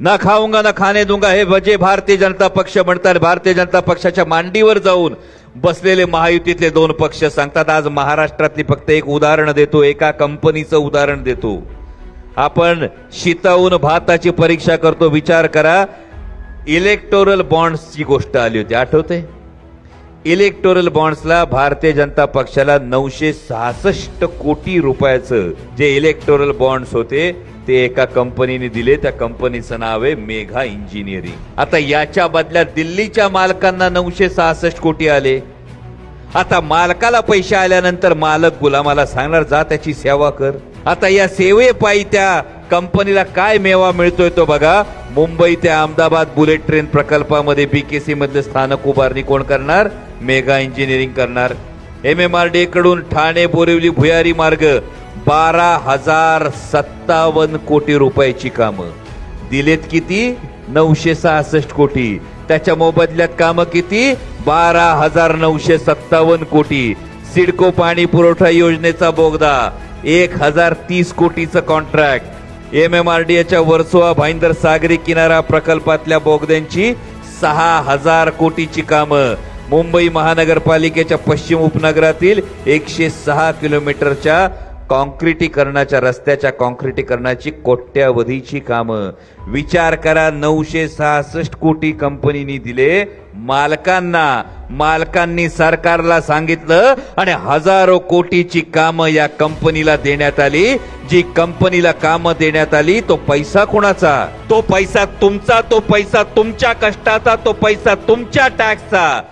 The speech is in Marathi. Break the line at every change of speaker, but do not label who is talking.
ना खाऊंगा ना खाणे दूंगा. हे जे भारतीय जनता पक्ष म्हणतात. भारतीय जनता पक्षाच्या मांडीवर जाऊन बसलेले महायुतीतले दोन पक्ष सांगतात आज महाराष्ट्रातली फक्त एक उदाहरण देतो एका कंपनीचं उदाहरण देतो. आपण शीतावून भाताची परीक्षा करतो. विचार करा इलेक्टोरल बॉन्ड्सची गोष्ट आली होती. आठवते इलेक्टोरल बॉन्ड्सला भारतीय जनता पक्षाला नऊशे सहासष्ट कोटी रुपयाचं जे इलेक्टोरल बॉन्ड्स होते ते एका कंपनीने दिले त्या कंपनीचं नाव आहे मेघा इंजिनिअरिंग. आता याच्या बदल्यात दिल्लीच्या मालकांना नऊशे सहासष्ट कोटी आले. आता मालकाला पैसे आल्यानंतर मालक गुलामाला सांगणार जा त्याची सेवा कर. आता या सेवेपायी त्या कंपनीला काय मेवा मिळतोय तो बघा. मुंबई ते अहमदाबाद बुलेट ट्रेन प्रकल्पामध्ये बीकेसी मधलं स्थानक उभारणी कोण करणार? मेगा इंजिनिअरिंग करणार. एम एम आर डी कडून ठाणे बोरिवली भुयारी मार्ग. बारा हजार सत्तावन्न कोटी रुपयाची कामं. दिलेत किती? नऊशे सहासष्ट कोटी. त्याच्या मोबदल्यात कामं किती? बारा हजार नऊशे सत्तावन्न कोटी. सिडको पाणी पुरवठा योजनेचा बोगदा. एक हजार तीस कोटीचं contract. M M R D एच्या वर्सोवा भाईंदर सागरी किनारा प्रकल्पातल्या बोगद्यांची सहा हजार कोटीची कामं. मुंबई महानगरपालिकेच्या पश्चिम उपनगरातील एकशे सहा किलोमीटरच्या कॉन्क्रिटीकरणाच्या रस्त्याच्या कॉन्क्रिटीकरणाची कोट्यावधीची कामं. विचार करा नऊशे सहासष्ट कोटी कंपनीने दिले मालकांना. मालकांनी सरकारला सांगितलं आणि हजारो कोटीची कामं या कंपनीला देण्यात आली. जी कंपनीला कामं देण्यात आली तो पैसा कोणाचा? तो पैसा तुमचा तो पैसा तुमच्या कष्टाचा तो पैसा तुमच्या टॅक्सचा.